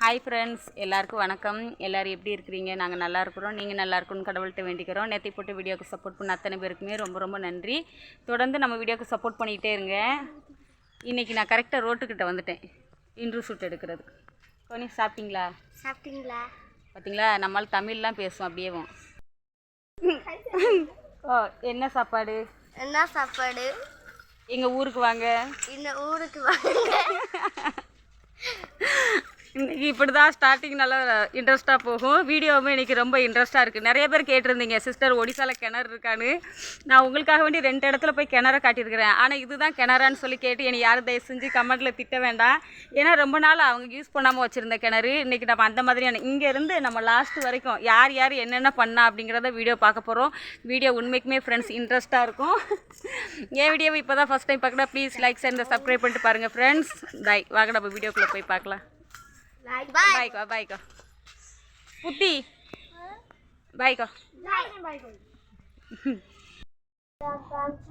Hi friends எல்லாருக்கும் வணக்கம். எல்லோரும் எப்படி இருக்கிறீங்க? நாங்கள் நல்லா இருக்கிறோம். நீங்கள் நல்லா இருக்கணும்னு கடவுள்கிட்ட வேண்டிக்கிறோம். நேற்று போட்டு வீடியோக்கு சப்போர்ட் பண்ண அத்தனை பேருக்குமே ரொம்ப ரொம்ப நன்றி. தொடர்ந்து நம்ம வீடியோக்கு சப்போர்ட் பண்ணிக்கிட்டே இருங்க. இன்றைக்கி நான் கரெக்டாக ரோட்டுக்கிட்ட வந்துட்டேன். இன்ட்ரூ ஷூட் எடுக்கிறதுக்கு கொஞ்சம் சாப்பிட்டீங்களா? சாப்பிட்டீங்களா? பார்த்தீங்களா நம்மளால் தமிழ்லாம் பேசுவோம் அப்படியேவும் ஓ என்ன சாப்பாடு? என்ன சாப்பாடு? எங்கள் ஊருக்கு வாங்க. இந்த ஊருக்கு வாங்க. இன்னைக்கு இப்படி தான் ஸ்டார்டிங் நல்லா இன்ட்ரெஸ்ட்டாக போகும். வீடியோவுமே இன்றைக்கி ரொம்ப இன்ட்ரெஸ்ட்டாக இருக்குது நிறைய பேர் கேட்டிருந்தீங்க சிஸ்டர் ஒடிசாவில் கிணறு இருக்கான்னு. நான் உங்களுக்காக வேண்டி ரெண்டு இடத்துல போய் கிணற காட்டியிருக்கிறேன். ஆனால் இதுதான் கிணறான்னு சொல்லி கேட்டு என்னை யாரும் தயவு செஞ்சு கமெண்ட்டில் திட்ட வேண்டாம். ஏன்னா ரொம்ப நாள் அவங்க யூஸ் பண்ணாமல் வச்சுருந்த கிணறு. இன்றைக்கி நம்ம அந்த மாதிரியான இங்கேருந்து நம்ம லாஸ்ட் வரைக்கும் யார் யார் என்னென்ன பண்ணா அப்படிங்கிறத வீடியோ பார்க்க போகிறோம் வீடியோ உண்மைக்குமே ஃப்ரெண்ட்ஸ் இன்ட்ரெஸ்ட்டாக இருக்கும். என் வீடியோவை இப்போ தான் ஃபஸ்ட் டைம் பார்க்கலாம் ப்ளீஸ் லைக் சேர்ந்து சப்ஸ்கிரைப் பண்ணிட்டு பாருங்கள் ஃப்ரெண்ட்ஸ் பாய் வாங்க நம்ம வீடியோக்குள்ளே போய் பார்க்கலாம். Bye bye bye bye Putih. bye bye baik.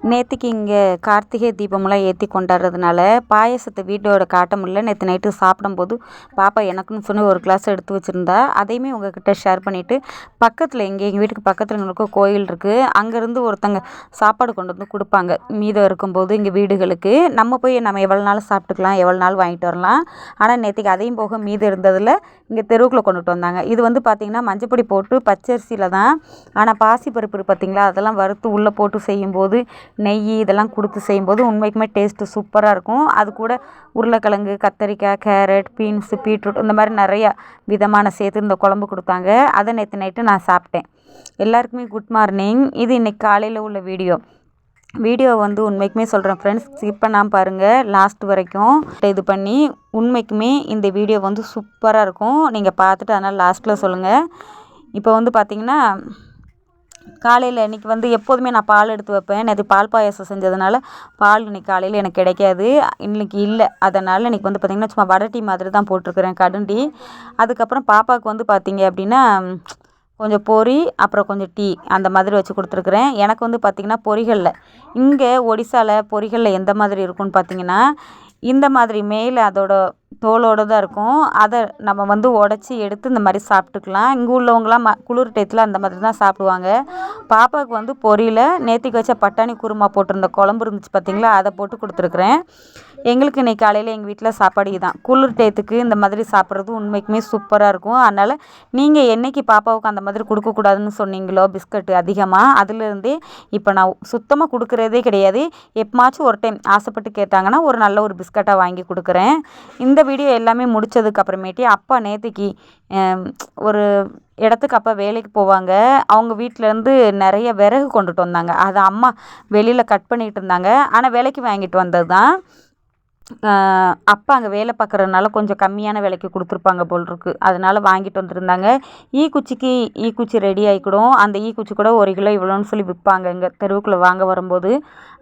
நேற்றுக்கு இங்கே கார்த்திகை தீபமெல்லாம் ஏற்றி கொண்டாடுறதுனால பாயசத்தை வீட்டோட காட்ட முடியல. நேற்று நைட்டு சாப்பிடும்போது பாப்பா எனக்குன்னு சொல்லி ஒரு கிளாஸ் எடுத்து வச்சுருந்தா அதையுமே உங்ககிட்ட ஷேர் பண்ணிவிட்டு பக்கத்தில் இங்கே எங்கள் வீட்டுக்கு பக்கத்தில் எங்களுக்கு கோயில் இருக்குது அங்கேருந்து ஒருத்தங்க சாப்பாடு கொண்டு வந்து கொடுப்பாங்க. மீதம் இருக்கும்போது இங்கே வீடுகளுக்கு. நம்ம போய் நம்ம எவ்வளோ நாள் சாப்பிட்டுக்கலாம் எவ்வளோ நாள் வாங்கிட்டு வரலாம். ஆனால் நேற்றுக்கு அதையும் போக மீதம் இருந்ததில் இங்கே தெருவுக்குள்ளே கொண்டுட்டு வந்தாங்க. இது வந்து பார்த்திங்கன்னா மஞ்சப்பொடி போட்டு பச்சரிசியில் தான் ஆனால் பாசிப்பருப்பு பருப்பு பார்த்தீங்களா அதெல்லாம் வறுத்து உள்ளே போட்டு செய்யும்போது நெய் இதெல்லாம் கொடுத்து செய்யும்போது உண்மைக்குமே டேஸ்ட்டு சூப்பராக இருக்கும். அது கூட உருளைக்கிழங்கு கத்தரிக்காய் கேரட் பீன்ஸு பீட்ரூட் இந்த மாதிரி நிறையா விதமான சேர்த்து இந்த குழம்பு கொடுத்தாங்க. அதை நேற்று நைட்டு நான் சாப்பிட்டேன். எல்லாருக்குமே குட் மார்னிங் இது இன்றைக்கி காலையில் உள்ள வீடியோ. வீடியோ வந்து உண்மைக்குமே சொல்கிறேன் ஃப்ரெண்ட்ஸ் ஸ்கிப் பண்ணாமல் பாருங்கள் லாஸ்ட் வரைக்கும் இது பண்ணி உண்மைக்குமே இந்த வீடியோ வந்து சூப்பராக இருக்கும். நீங்கள் பார்த்துட்டு அதனால் லாஸ்ட்டில் சொல்லுங்கள் இப்போ வந்து பார்த்திங்கன்னா காலையில் இன்றைக்கி வந்து எப்போதுமே நான் பால் எடுத்து வைப்பேன். நேற்று பால் பாயாசம் செஞ்சதுனால பால் இன்றைக்கி காலையில் எனக்கு கிடைக்காது. இன்றைக்கி இல்லை. அதனால் இன்றைக்கி வந்து பார்த்திங்கன்னா சும்மா வடை டீ மாதிரி தான் போட்டிருக்கிறேன் கடுண்டி டீ. அதுக்கப்புறம் பாப்பாவுக்கு வந்து பார்த்திங்க அப்படின்னா கொஞ்சம் பொரி அப்புறம் கொஞ்சம் டீ அந்த மாதிரி வச்சு கொடுத்துருக்குறேன். எனக்கு வந்து பார்த்திங்கன்னா பொரிகளில் இங்கே ஒடிசாவில் பொரிகளில் எந்த மாதிரி இருக்கும்னு பார்த்திங்கன்னா இந்த மாதிரி மேலே அதோட தோலோடு தான் இருக்கும். அதை நம்ம வந்து உடச்சி எடுத்து இந்த மாதிரி சாப்பிட்டுக்கலாம். இங்கே உள்ளவங்களாம் ம குளிர் டயத்தில் அந்த மாதிரி தான் சாப்பிடுவாங்க. பாப்பாவுக்கு வந்து பொரியல நேற்றுக்கு வச்ச பட்டாணி குருமா போட்டிருந்த குழம்பு இருந்துச்சு பார்த்தீங்களா அதை போட்டு கொடுத்துருக்குறேன். எங்களுக்கு இன்றைக்கி காலையில் எங்கள் வீட்டில் சாப்பாடு இதுதான். குளிர் டயத்துக்கு இந்த மாதிரி சாப்பிட்றது உண்மைக்குமே சூப்பராக இருக்கும். அதனால் நீங்கள் என்றைக்கு பாப்பாவுக்கு அந்த மாதிரி கொடுக்கக்கூடாதுன்னு சொன்னீங்களோ பிஸ்கட்டு அதிகமாக அதுலேருந்தே இப்போ நான் சுத்தமாக கொடுக்குறதே கிடையாது. எப்பமாச்சும் ஒரு டைம் ஆசைப்பட்டு கேட்டாங்கன்னா ஒரு நல்ல ஒரு பிஸ்கட்டாக வாங்கி கொடுக்குறேன். இந்த வீடியோ எல்லாமே முடிச்சதுக்கு அப்புறமேட்டி அப்பா நேற்றுக்கு ஒரு இடத்துக்கு அப்பா வேலைக்கு போவாங்க. அவங்க வீட்டிலேருந்து நிறைய விறகு கொண்டுட்டு வந்தாங்க. அதை அம்மா வெளியில் கட் பண்ணிகிட்டு இருந்தாங்க. ஆனால் விலைக்கு வாங்கிட்டு வந்தது தான் அப்பா அங்கே வேலை பார்க்குறதுனால கொஞ்சம் கம்மியான விலைக்கு கொடுத்துருப்பாங்க போல் இருக்கு அதனால் வாங்கிட்டு வந்திருந்தாங்க. ஈக்குச்சிக்கு ஈக்குச்சி ரெடி ஆகிக்கிடும் அந்த ஈக்குச்சி கூட ஒரு கிலோ இவ்வளோன்னு சொல்லி விற்பாங்க இங்கே தெருவுக்குள்ளே வாங்க வரும்போது.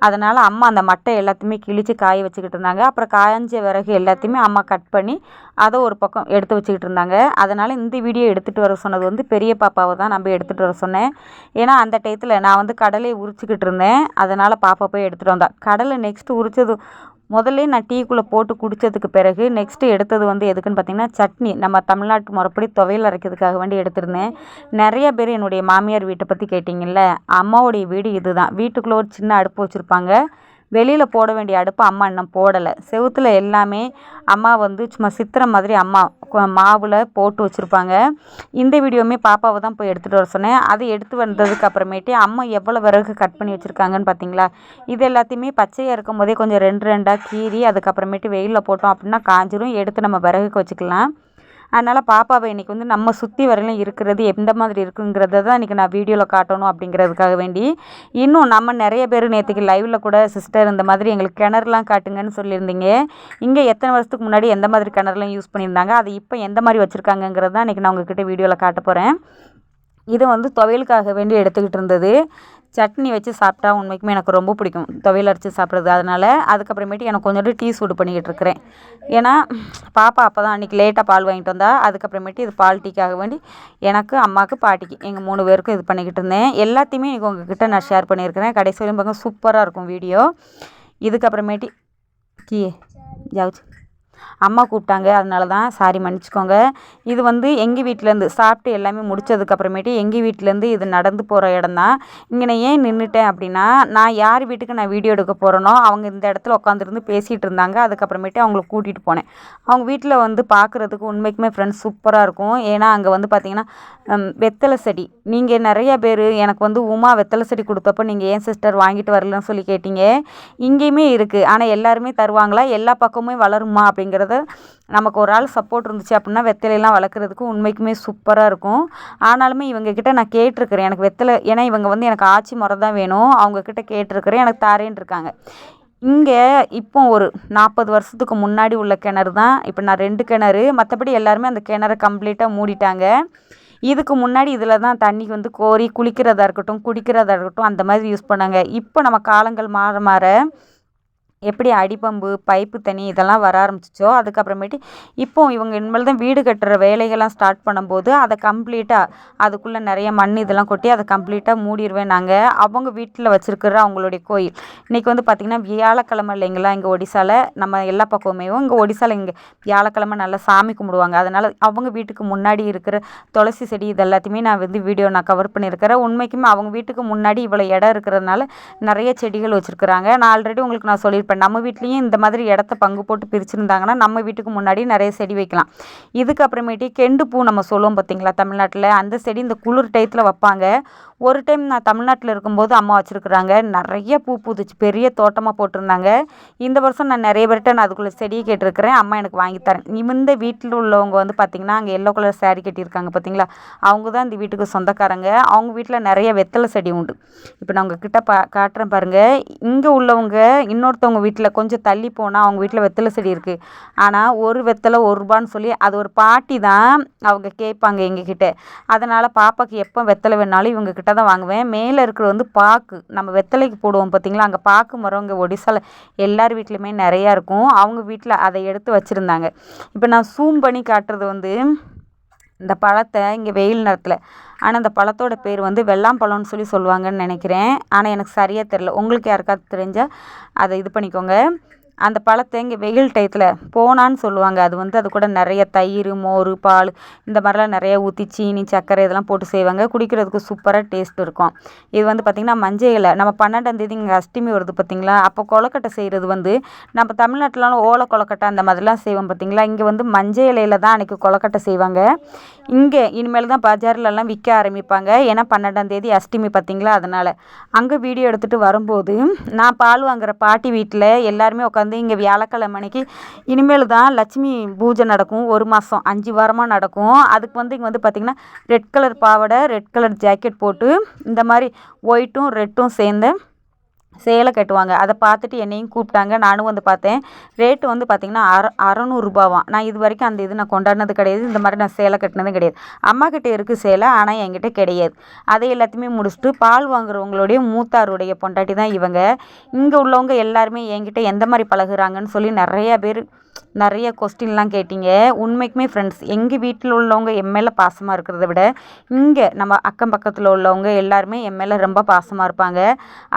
அதனால் அம்மா அந்த மட்டை எல்லாத்தையுமே கிழித்து காய வச்சுக்கிட்டு இருந்தாங்க. அப்புறம் காய்ஞ்ச விறகு எல்லாத்தையுமே அம்மா கட் பண்ணி அதை ஒரு பக்கம் எடுத்து வச்சுக்கிட்டு இருந்தாங்க. அதனால் இந்த வீடியோ எடுத்துகிட்டு வர சொன்னது வந்து பெரிய பாப்பாவை தான் நம்ம எடுத்துகிட்டு வர சொன்னேன். ஏன்னா அந்த டயத்தில் நான் வந்து கடலை உரிச்சிக்கிட்டு இருந்தேன். அதனால் பாப்பா போய் எடுத்துகிட்டு வந்தா. கடலை நெக்ஸ்ட்டு உரிச்சது முதல்ல நான் டீக்குள்ளே போட்டு குடித்ததுக்கு பிறகு நெக்ஸ்ட்டு எடுத்தது வந்து எதுக்குன்னு பார்த்தீங்கன்னா சட்னி. நம்ம தமிழ்நாட்டு முறைப்படி துவையல் அரைக்கிறதுக்காக வேண்டி எடுத்திருந்தேன். நிறைய பேர் என்னுடைய மாமியார் வீட்டை பற்றி கேட்டிங்கல்ல அம்மாவுடைய வீடு இதுதான். வீட்டுக்குள்ளே ஒரு சின்ன அடுப்பு வச்சுருப்பாங்க. வெளியில் போட வேண்டிய அடுப்பு அம்மா இன்னும் போடலை. செவுத்தில் எல்லாமே அம்மா வந்து சும்மா சித்திரம் மாதிரி அம்மா மாவில் போட்டு வச்சுருப்பாங்க. இந்த வீடியோவுமே பாப்பாவை தான் போய் எடுத்துகிட்டு வர சொன்னேன். அது எடுத்து வந்ததுக்கு அப்புறமேட்டு அம்மா எவ்வளோ விறகு கட் பண்ணி வச்சுருக்காங்கன்னு பார்த்தீங்களா இது எல்லாத்தையுமே பச்சையாக இருக்கும் போதே கொஞ்சம் ரெண்டு ரெண்டாக கீறி அதுக்கப்புறமேட்டு வெயிலில் போட்டோம் அப்படின்னா காஞ்சிரும். எடுத்து நம்ம விறகுக்கு வச்சுக்கலாம். அதனால் பாப்பாவை இன்றைக்கி வந்து நம்ம சுற்றி வரையிலும் இருக்கிறது எந்த மாதிரி இருக்குங்கிறத தான் இன்றைக்கி நான் வீடியோவில் காட்டணும் அப்படிங்கிறதுக்காக வேண்டி. இன்னும் நம்ம நிறைய பேர் நேற்றுக்கு லைவில் கூட சிஸ்டர் இந்த மாதிரி எங்களுக்கு கிணறுலாம் காட்டுங்கன்னு சொல்லியிருந்தீங்க. இங்கே எத்தனை வருஷத்துக்கு முன்னாடி எந்த மாதிரி கிணறுலாம் யூஸ் பண்ணியிருந்தாங்க? அது இப்போ எந்த மாதிரி வச்சுருக்காங்கங்கிறது தான் இன்றைக்கி நான் உங்ககிட்ட வீடியோவில் காட்ட போகிறேன் இது வந்து துவையலுக்காக வேண்டி எடுத்துக்கிட்டு இருந்தது. சட்னி வச்சு சாப்பிட்டா உண்மைக்குமே எனக்கு ரொம்ப பிடிக்கும். துவையல் அரைச்சி சாப்பிட்றது. அதனால் அதுக்கப்புறமேட்டு எனக்கு கொஞ்சோண்டு டீ சூடு பண்ணிக்கிட்டு இருக்கிறேன். ஏன்னா பாப்பா அப்போ தான் அன்றைக்கி லேட்டாக பால் வாங்கிட்டு வந்தா. அதுக்கப்புறமேட்டு இது பால் டீக்காக வேண்டி எனக்கு அம்மாவுக்கு பாட்டிக்கு எங்கள் மூணு பேருக்கும் இது பண்ணிக்கிட்டு இருந்தேன். எல்லாத்தையுமே இன்றைக்கி உங்ககிட்ட நான் ஷேர் பண்ணியிருக்கிறேன். கடைசி வரையும் பார்க்க சூப்பராக இருக்கும் வீடியோ இதுக்கப்புறமேட்டு கீ ஜாவுச்சு அம்மா கூப்பிட்டாங்க அதனால தான் சாரி மன்னிச்சுக்கோங்க. இது வந்து எங்கள் வீட்டிலேருந்து சாப்பிட்டு எல்லாமே முடிச்சதுக்கப்புறமேட்டு எங்கள் வீட்டிலேருந்து இது நடந்து போகிற இடம் தான் இங்கே நான் ஏன் நின்றுட்டேன் அப்படின்னா நான் யார் வீட்டுக்கு நான் வீடியோ எடுக்க போகிறேனோ அவங்க இந்த இடத்துல உட்காந்துருந்து பேசிகிட்டு இருந்தாங்க. அதுக்கப்புறமேட்டு அவங்கள கூட்டிகிட்டு போனேன். அவங்க வீட்டில் வந்து பார்க்குறதுக்கு உண்மைக்குமே ஃப்ரெண்ட்ஸ் சூப்பராக இருக்கும். ஏன்னா அங்கே வந்து பார்த்திங்கன்னா வெத்தலை செடி. நீங்கள் நிறைய பேர் எனக்கு வந்து உமா வெத்தலை செடி கொடுத்தப்போ நீங்கள் ஏன் சிஸ்டர் வாங்கிட்டு வரலன்னு சொல்லி கேட்டீங்க. இங்கேயுமே இருக்குது ஆனால் எல்லாருமே தருவாங்களா? எல்லா பக்கமும் வளருமா? அப்படிங்கிறத நமக்கு ஒரு ஆள் சப்போர்ட் இருந்துச்சு அப்படின்னா வெத்தலையெல்லாம் வளர்க்குறதுக்கு உண்மைக்குமே சூப்பராக இருக்கும். ஆனாலுமே இவங்கக்கிட்ட நான் கேட்டிருக்கிறேன். எனக்கு வெத்தலை ஏன்னா இவங்க வந்து எனக்கு ஆச்சி முறை தான் வேணும் அவங்கக்கிட்ட கேட்டிருக்கிறேன். எனக்கு தாரேன்னு இருக்காங்க. இங்கே இப்போ ஒரு நாற்பது வருஷத்துக்கு முன்னாடி உள்ள கிணறு தான். இப்போ நான் ரெண்டு கிணறு. மற்றபடி எல்லாருமே அந்த கிணறை கம்ப்ளீட்டாக மூடிட்டாங்க. இதுக்கு முன்னாடி இதில் தான் தண்ணி வந்து கோரி குளிக்கிறதா இருக்கட்டும் குடிக்கிறதா இருக்கட்டும் அந்த மாதிரி யூஸ் பண்ணாங்க. இப்போ நம்ம காலங்கள் மாற மாற எப்படி அடிப்பம்பு பைப்பு தண்ணி இதெல்லாம் வர ஆரம்பிச்சிச்சோ அதுக்கப்புறமேட்டு இப்போ இவங்க இனிமேல் தான் வீடு கட்டுற வேலைகள்லாம் ஸ்டார்ட் பண்ணும்போது அதை கம்ப்ளீட்டாக அதுக்குள்ளே நிறைய மண் இதெல்லாம் கொட்டி அதை கம்ப்ளீட்டாக மூடிடுவேன் நாங்கள் அவங்க வீட்டில் வச்சுருக்கிற அவங்களுடைய கோயில். இன்றைக்கி வந்து பார்த்திங்கன்னா வியாழக்கிழமை இல்லைங்களா இங்கே ஒடிசாவில் நம்ம எல்லா பக்கமுமே இங்கே ஒடிசாவில் இங்கே வியாழக்கிழமை நல்லா சாமி கும்பிடுவாங்க. அதனால் அவங்க வீட்டுக்கு முன்னாடி இருக்கிற துளசி செடி இது எல்லாத்தையுமே நான் வந்து வீடியோ நான் கவர் பண்ணியிருக்கிறேன். உண்மைக்குமே அவங்க வீட்டுக்கு முன்னாடி இவ்வளோ இடம் இருக்கிறதுனால நிறைய செடிகள் வச்சுருக்குறாங்க. நான் ஆல்ரெடி உங்களுக்கு நான் இப்போ நம்ம வீட்லேயும் இந்த மாதிரி இடத்த பங்கு போட்டு பிரிச்சுருந்தாங்கன்னா நம்ம வீட்டுக்கு முன்னாடி நிறைய செடி வைக்கலாம். இதுக்கப்புறமேட்டு கெண்டு பூ நம்ம சொல்லுவோம் பார்த்தீங்களா தமிழ்நாட்டில். அந்த செடி இந்த குளிர் டயத்தில் வைப்பாங்க. ஒரு டைம் நான் தமிழ்நாட்டில் இருக்கும்போது அம்மா வச்சுருக்குறாங்க. நிறைய பூ பூத்துச்சு. பெரிய தோட்டமாக போட்டிருந்தாங்க. இந்த வருஷம் நான் நிறைய பேர்கிட்ட நான் அதுக்குள்ளே செடியை கேட்டிருக்கிறேன். அம்மா எனக்கு வாங்கி தரேன். இந்த வீட்டில் உள்ளவங்க வந்து பார்த்திங்கன்னா அங்கே எல்லோ கலர் சேரீ கட்டியிருக்காங்க பார்த்தீங்களா அவங்க தான் இந்த வீட்டுக்கு சொந்தக்காரங்க. அவங்க வீட்டில் நிறைய வெத்தலை செடி உண்டு. இப்போ நான் உங்ககிட்ட பா காட்டுறேன் பாருங்கள் இங்கே உள்ளவங்க இன்னொருத்தவங்க வீட்டில் கொஞ்சம் தள்ளி போனால் அவங்க வீட்டில் வெத்தலை செடி இருக்குது ஆனால் ஒரு வெத்தலை ஒரு ரூபான்னு சொல்லி அது ஒரு பாட்டி தான் அவங்க கேட்பாங்க எங்ககிட்ட. அதனால் பாப்பாக்கு எப்போ வெத்தலை வேணாலும் இவங்க கிட்ட தான் வாங்குவேன். மேலே இருக்கிறது வந்து பாக்கு. நம்ம வெத்தலைக்கு போடுவோம் பார்த்தீங்களா அங்கே பாக்கு மரம் இங்கே ஒடிசாவில் எல்லார் வீட்லேயுமே நிறையா இருக்கும். அவங்க வீட்டில் அதை எடுத்து வச்சுருந்தாங்க. இப்போ நான் சூம் பண்ணி காட்டுறது வந்து இந்த பழத்தை இங்கே வெயில் நேரத்தில் ஆனால் அந்த பழத்தோட பேர் வந்து வெள்ளாம்பழம்னு சொல்லி சொல்லுவாங்கன்னு நினைக்கிறேன். ஆனால் எனக்கு சரியாக தெரில உங்களுக்கு யாருக்காவது தெரிஞ்சால் அதை இது பண்ணிக்கோங்க. அந்த பழத்தை இங்கே வெயில் டயத்தில் போனான்னு சொல்லுவாங்க. அது வந்து அது கூட நிறைய தயிர் மோர் பால் இந்த மாதிரிலாம் நிறைய ஊற்றி சீனி சர்க்கரை இதெல்லாம் போட்டு செய்வாங்க. குடிக்கிறதுக்கு சூப்பராக டேஸ்ட் இருக்கும். இது வந்து பார்த்திங்கன்னா மஞ்சள் இலை. நம்ம பன்னெண்டாம் தேதி இங்கே அஷ்டமி வருது பார்த்திங்களா அப்போ கொலக்கட்டை செய்கிறது வந்து நம்ம தமிழ்நாட்டிலலாம் ஓலை கொலக்கட்டை அந்த மாதிரிலாம் செய்வோம் பார்த்திங்களா இங்கே வந்து மஞ்சள் இலையில தான் அன்றைக்கி கொலக்கட்டை செய்வாங்க. இங்கே இனிமேல் தான் பஜார்லலாம் விற்க ஆரம்பிப்பாங்க. ஏன்னா பன்னெண்டாம் தேதி அஷ்டமி பார்த்திங்களா அதனால் அங்கே வீடியோ எடுத்துகிட்டு வரும்போது நான் பால் வாங்குற பாட்டி வீட்டில் எல்லாருமே உட்காந்து வந்து இங்கே வியாழக்கிழமை அன்னைக்கு இனிமேல் தான் லட்சுமி பூஜை நடக்கும். ஒரு மாதம் அஞ்சு வாரமாக நடக்கும். அதுக்கு வந்து இங்கே வந்து பார்த்திங்கன்னா ரெட் கலர் பாவாடை ரெட் கலர் ஜாக்கெட் போட்டு இந்த மாதிரி ஒயிட்டும் ரெட்டும் சேர்ந்து சேலை கட்டுவாங்க. அதை பார்த்துட்டு என்னையும் கூப்பிட்டாங்க. நானும் வந்து பார்த்தேன். ரேட்டு வந்து பார்த்திங்கன்னா அற அறநூறுபாவாம் நான் இது வரைக்கும் அந்த இது நான் கொண்டாடினது கிடையாது. இந்த மாதிரி நான் சேலை கட்டினதும் கிடையாது. அம்மா கிட்ட இருக்குது சேலை ஆனால் என்கிட்ட கிடையாது. அதை எல்லாத்தையுமே முடிச்சுட்டு பால் வாங்குறவங்களுடைய மூத்தாருடைய பொண்டாட்டி தான் இவங்க. இங்கே உள்ளவங்க எல்லாருமே என்கிட்ட எந்த மாதிரி பழகுறாங்கன்னு சொல்லி நிறையா பேர் நிறைய கொஸ்டின்லாம் கேட்டீங்க. உண்மைக்குமே ஃப்ரெண்ட்ஸ் எங்கள் வீட்டில் உள்ளவங்க என் மேலே பாசமாக இருக்கிறத விட இங்கே நம்ம அக்கம் பக்கத்தில் உள்ளவங்க எல்லாருமே என் மேலே ரொம்ப பாசமாக இருப்பாங்க.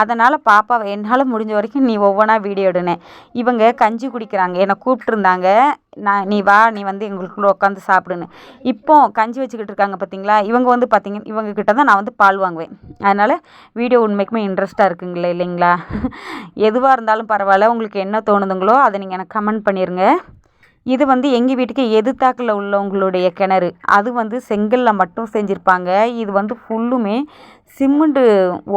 அதனால் பாப்பாவை என்னால் முடிஞ்ச வரைக்கும் நீ ஒவ்வொன்றா வீடியோ எடுனேன் இவங்க கஞ்சி குடிக்கிறாங்க என்னை கூப்பிட்டுருந்தாங்க. நான் நீ வா நீ வந்து எங்களுக்குள்ளே உட்காந்து சாப்பிடுன்னு. இப்போ கஞ்சி வச்சுக்கிட்டு இருக்காங்க பார்த்தீங்களா இவங்க வந்து பார்த்தீங்க இவங்க கிட்ட தான் நான் வந்து பால் வாங்குவேன். அதனால் வீடியோ உண்மைக்குமே இன்ட்ரெஸ்ட்டாக இருக்குங்களே இல்லைங்களா? எதுவாக இருந்தாலும் பரவாயில்ல. உங்களுக்கு என்ன தோணுதுங்களோ அதை நீங்கள் எனக்கு கமெண்ட் பண்ணிடுங்க இது வந்து எங்கள் வீட்டுக்கு எதிர்த்தாக்கில் உள்ளவங்களுடைய கிணறு. அது வந்து செங்கல்ல மட்டும் செஞ்சுருப்பாங்க. இது வந்து ஃபுல்லுமே சிமெண்ட்டு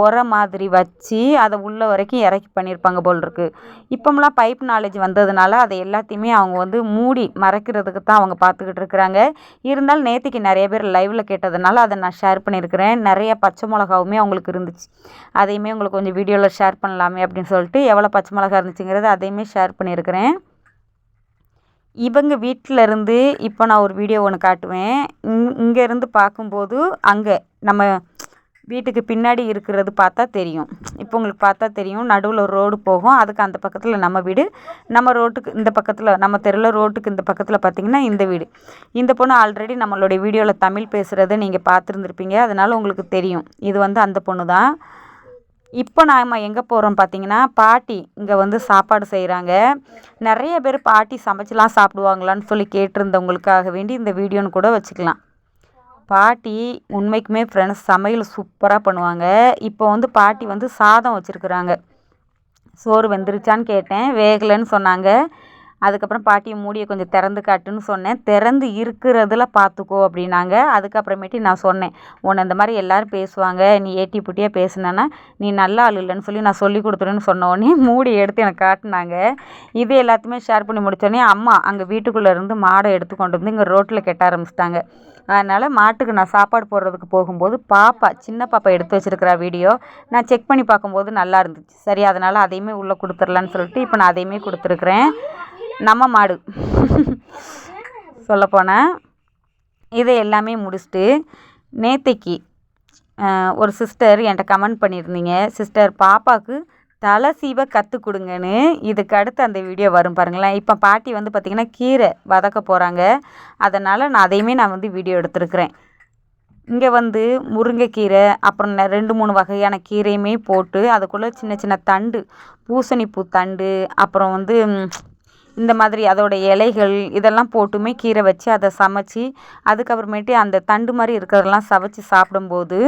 உரம் மாதிரி வச்சு அதை உள்ள வரைக்கும் இறக்கி பண்ணியிருப்பாங்க போல் இருக்கு இப்போமெல்லாம் பைப் நாலேஜ் வந்ததுனால அதை எல்லாத்தையுமே அவங்க வந்து மூடி மறைக்கிறதுக்கு தான் அவங்க பார்த்துக்கிட்டு இருக்கிறாங்க. இருந்தாலும் நேற்றுக்கு நிறைய பேர் லைவில் கேட்டதுனால அதை நான் ஷேர் பண்ணியிருக்கிறேன். நிறைய பச்சை மிளகாவுமே அவங்களுக்கு இருந்துச்சு. அதையுமே உங்களுக்கு கொஞ்சம் வீடியோவில் ஷேர் பண்ணலாமே அப்படின்னு சொல்லிட்டு எவ்வளோ பச்சை மிளகா இருந்துச்சுங்கிறது அதையுமே ஷேர் பண்ணியிருக்கிறேன். இவங்க வீட்டில் இருந்து இப்போ நான் ஒரு வீடியோ ஒன்று காட்டுவேன். இங் இங்கேருந்து பார்க்கும்போது அங்கே நம்ம வீட்டுக்கு பின்னாடி இருக்கிறது பார்த்தா தெரியும். இப்போ உங்களுக்கு பார்த்தா தெரியும். நடுவில் ஒரு ரோடு போகும். அதுக்கு அந்த பக்கத்தில் நம்ம வீடு. நம்ம ரோட்டுக்கு இந்த பக்கத்தில் நம்ம தெருவில் ரோட்டுக்கு இந்த பக்கத்தில் பார்த்தீங்கன்னா இந்த வீடு. இந்த பொண்ணு ஆல்ரெடி நம்மளுடைய வீடியோவில் தமிழ் பேசுகிறத நீங்கள் பார்த்துருந்துருப்பீங்க. அதனால் உங்களுக்கு தெரியும். இது வந்து அந்த பொண்ணு தான் இப்போ நாம் எங்கே போகிறோம் பார்த்தீங்கன்னா பாட்டி இங்கே வந்து சாப்பாடு செய்கிறாங்க நிறைய பேர் பாட்டி சமைச்சுலாம் சாப்பிடுவாங்களான்னு சொல்லி கேட்டிருந்தவங்களுக்காக வேண்டி இந்த வீடியோன்னு கூட வச்சுக்கலாம். பாட்டி உண்மைக்குமே ஃப்ரெண்ட்ஸ் சமையல் சூப்பராக பண்ணுவாங்க. இப்போ வந்து பாட்டி வந்து சாதம் வச்சுருக்குறாங்க. சோறு வெந்துருச்சான்னு கேட்டேன். வேகலைன்னு சொன்னாங்க. அதுக்கப்புறம் பாட்டியை மூடியை கொஞ்சம் திறந்து காட்டுன்னு சொன்னேன். திறந்து இருக்கிறதுல பார்த்துக்கோ அப்படின்னாங்க. அதுக்கப்புறமேட்டு நான் சொன்னேன் உன்னை இந்த மாதிரி எல்லோரும் பேசுவாங்க. நீ ஏட்டி புட்டியாக பேசுனேன்னா நீ நல்ல ஆள் இல்லைன்னு சொல்லி நான் சொல்லி கொடுத்துருன்னு சொன்னோடனே மூடியை மூடி எடுத்து எனக்கு காட்டினாங்க. இது எல்லாத்தையுமே ஷேர் பண்ணி முடித்தோடனே அம்மா அங்கே வீட்டுக்குள்ளே இருந்து மாடை எடுத்து கொண்டு வந்து இங்கே ரோட்டில் கெட்ட ஆரம்பிச்சிட்டாங்க. அதனால் மாட்டுக்கு நான் சாப்பாடு போடுறதுக்கு போகும்போது பாப்பா சின்ன பாப்பா எடுத்து வச்சிருக்கிற வீடியோ நான் செக் பண்ணி பார்க்கும்போது நல்லா இருந்துச்சு. சரி அதனால் அதையுமே உள்ளே கொடுத்துர்லான்னு சொல்லிட்டு இப்போ நான் அதையுமே கொடுத்துருக்குறேன். நம்ம மாடு. சொல்லப்போனால் இதை எல்லாமே முடிச்சுட்டு நேத்திக்கு ஒரு சிஸ்டர் என்கிட்ட கமெண்ட் பண்ணியிருந்தீங்க. சிஸ்டர் பாப்பாவுக்கு தலை சீவ கற்றுக் கொடுங்கன்னு இதுக்கு அடுத்து அந்த வீடியோ வரும் பாருங்களேன். இப்போ பாட்டி வந்து பார்த்திங்கன்னா கீரை வதக்க போகிறாங்க அதனால் நான் அதையுமே நான் வந்து வீடியோ எடுத்துருக்குறேன். இங்கே வந்து முருங்கைக்கீரை அப்புறம் ரெண்டு மூணு வகையான கீரையுமே போட்டு அதுக்குள்ளே சின்ன சின்ன தண்டு பூசணிப்பூ தண்டு அப்புறம் வந்து இந்த மாதிரி அதோட இலைகள் இதெல்லாம் போட்டுமே கீரை வச்சு அதை சமைச்சி அதுக்கப்புறமேட்டு அந்த தண்டு மாதிரி இருக்கிறதெல்லாம் சமைச்சி சாப்பிடும்போது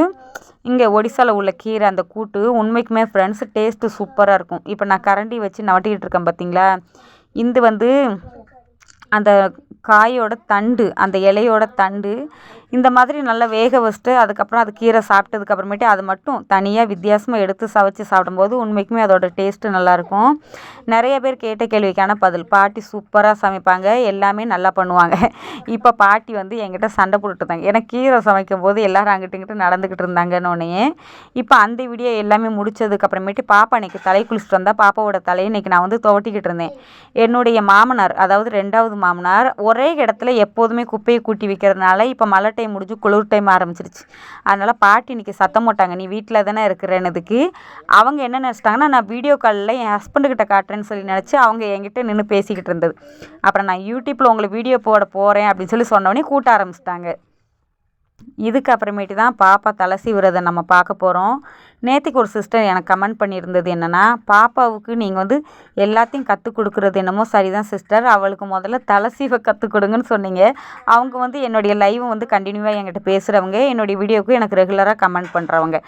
இங்கே ஒடிசாவில் உள்ள கீரை அந்த கூட்டு உண்மைக்குமே ஃப்ரெண்ட்ஸ் டேஸ்ட்டு சூப்பராக இருக்கும். இப்போ நான் கரண்டி வச்சு நவட்டிக்கிட்டு இருக்கேன் பார்த்தீங்களா இது வந்து அந்த காயோட தண்டு அந்த இலையோட தண்டு இந்த மாதிரி நல்லா வேக வச்சுட்டு அதுக்கப்புறம் அது கீரை சாப்பிட்டதுக்கு அப்புறமேட்டு அது மட்டும் தனியாக வித்தியாசமாக எடுத்து சவைச்சு சாப்பிடும்போது உண்மைக்குமே அதோட டேஸ்ட்டு நல்லாயிருக்கும். நிறைய பேர் கேட்ட கேள்விக்கான பதில் பாட்டி சூப்பராக சமைப்பாங்க எல்லாமே நல்லா பண்ணுவாங்க. இப்போ பாட்டி வந்து என்கிட்ட சண்டை போட்டுட்டாங்க ஏன்னா கீரை சமைக்கும் போது எல்லோரும் அங்கிட்டு இங்கிட்டு நடந்துக்கிட்டு இருந்தாங்கன்னொன்னே இப்போ அந்த வீடியோ எல்லாமே முடிச்சதுக்கப்புறமேட்டு பாப்பா அன்னைக்கு தலை குளிச்சுட்டு வந்தால் பாப்பாவோட தலையை இன்னைக்கு நான் வந்து துவட்டிக்கிட்டு இருந்தேன். என்னுடைய மாமனார் அதாவது ரெண்டாவது மாமனார் ஒரே இடத்துல எப்போதுமே குப்பையை கூட்டி வைக்கிறதுனால இப்போ மழை டைம் முடிஞ்சு குளிர் டைம் ஆரம்பிச்சிருச்சு. அதனால் பாட்டி இன்னைக்கு சத்தம் போட்டாங்க நீ வீட்டில் தானே இருக்கிறேன்னதுக்கு அவங்க என்ன நினச்சிட்டாங்கன்னா நான் வீடியோ காலில் என் ஹஸ்பண்டுக்கிட்ட காட்டுறேன்னு சொல்லி நினச்சி அவங்க என்கிட்ட நின்று பேசிக்கிட்டு இருந்தது. அப்புறம் நான் யூடியூப்பில் உங்களை வீடியோ போட போகிறேன் அப்படின்னு சொல்லி சொன்னோடனே கூட்ட ஆரம்பிச்சிட்டாங்க. இதுக்கு அப்புறமேட்டு தான் பாப்பா தலை சீவுறதை நம்ம பார்க்க போகிறோம் நேற்றுக்கு ஒரு சிஸ்டர் எனக்கு கமெண்ட் பண்ணியிருந்தது என்னென்னா பாப்பாவுக்கு நீங்கள் வந்து எல்லாத்தையும் கற்றுக் கொடுக்குறது என்னமோ சரிதான் சிஸ்டர் அவளுக்கு முதல்ல தலை கற்றுக் கொடுங்கன்னு சொன்னீங்க. அவங்க வந்து என்னுடைய லைவை வந்து கண்டினியூவாக என்கிட்ட பேசுகிறவங்க என்னுடைய வீடியோவுக்கு எனக்கு ரெகுலராக கமெண்ட் பண்ணுறவங்க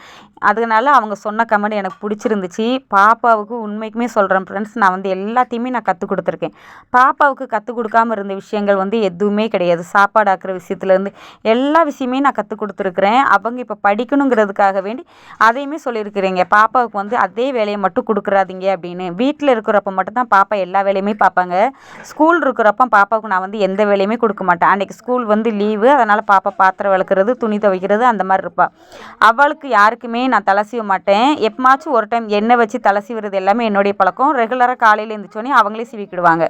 அதனால அவங்க சொன்ன கமெண்ட் எனக்கு பிடிச்சிருந்துச்சு. பாப்பாவுக்கு உண்மைக்குமே சொல்கிறேன் ஃப்ரெண்ட்ஸ் நான் வந்து எல்லாத்தையுமே நான் கற்றுக் கொடுத்துருக்கேன். பாப்பாவுக்கு கற்றுக் கொடுக்காம இருந்த விஷயங்கள் வந்து எதுவுமே கிடையாது. சாப்பாடு ஆக்குற விஷயத்துலேருந்து எல்லா விஷயமே நான் கற்றுக் கொடுத்துருக்குறேன். அவங்க இப்போ படிக்கணுங்கிறதுக்காக வேண்டி அதையுமே சொல்லியிருக்கிறீங்க பாப்பாவுக்கு வந்து அதே வேலையை மட்டும் கொடுக்குறாதீங்க அப்படின்னு. வீட்டில் இருக்கிறப்ப மட்டும்தான் பாப்பா எல்லா வேலையுமே பார்ப்பாங்க ஸ்கூல் இருக்கிறப்ப பாப்பாவுக்கு நான் வந்து எந்த வேலையுமே கொடுக்க மாட்டேன். அன்றைக்கி ஸ்கூல் வந்து லீவு அதனால் பாப்பா பாத்திரம் விளக்குறது துணி துவைக்கிறது அந்த மாதிரி இருப்பாள் அவளுக்கு யாருக்குமே நான் தலை சீவ மாட்டேன். எப்பமாச்சும் ஒரு டைம் எண்ணெய் வச்சு தலை சீவுறது எல்லாமே என்னுடைய பழக்கம். ரெகுலராக காலையில் எழுந்திரிச்சோன்னே அவங்களே சீவிக்கிடுவாங்க.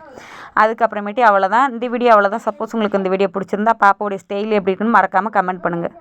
அதுக்கப்புறமேட்டு அவ்வளோதான் இந்த வீடியோ அவ்வளோதான் சப்போஸ் உங்களுக்கு இந்த வீடியோ பிடிச்சிருந்தா பாப்பாவுடைய ஸ்டைல் எப்படி இருக்குன்னு மறக்காமல் கமெண்ட் பண்ணுங்கள்